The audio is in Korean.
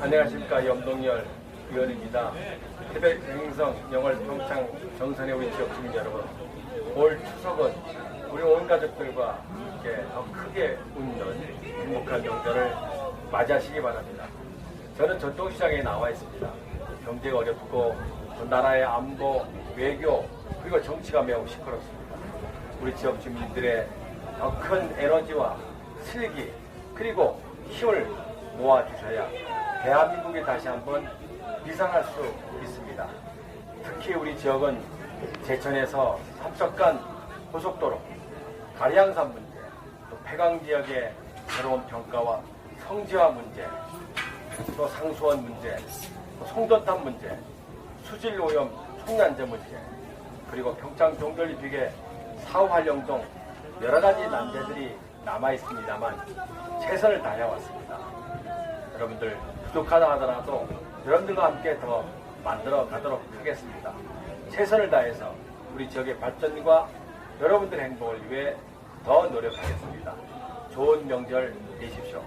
안녕하십니까 염동열 의원입니다. 태백 행성 영월 평창 정선의 우리 지역 주민 여러분 올 추석은 우리 온 가족들과 함께 더 크게 웃는 행복한 명절을 맞이하시기 바랍니다. 저는 전통시장에 나와 있습니다. 경제가 어렵고 또 나라의 안보, 외교 그리고 정치가 매우 시끄럽습니다. 우리 지역 주민들의 더 큰 에너지와 슬기 그리고 힘을 모아주셔야 대한민국이 다시 한번 비상할 수 있습니다. 특히 우리 지역은 제천에서 삼척간 고속도로, 가리양산 문제, 또 폐강 지역의 새로운 평가와 성지화 문제, 또 상수원 문제, 또 송도탄 문제, 수질 오염 총난제 문제, 그리고 평창 사후 활용 등 여러 가지 난제들이 남아 있습니다만 최선을 다해 왔습니다. 여러분들 부족하다 하더라도 여러분들과 함께 더 만들어 가도록 하겠습니다. 최선을 다해서 우리 지역의 발전과 여러분들의 행복을 위해 더 노력하겠습니다. 좋은 명절 되십시오.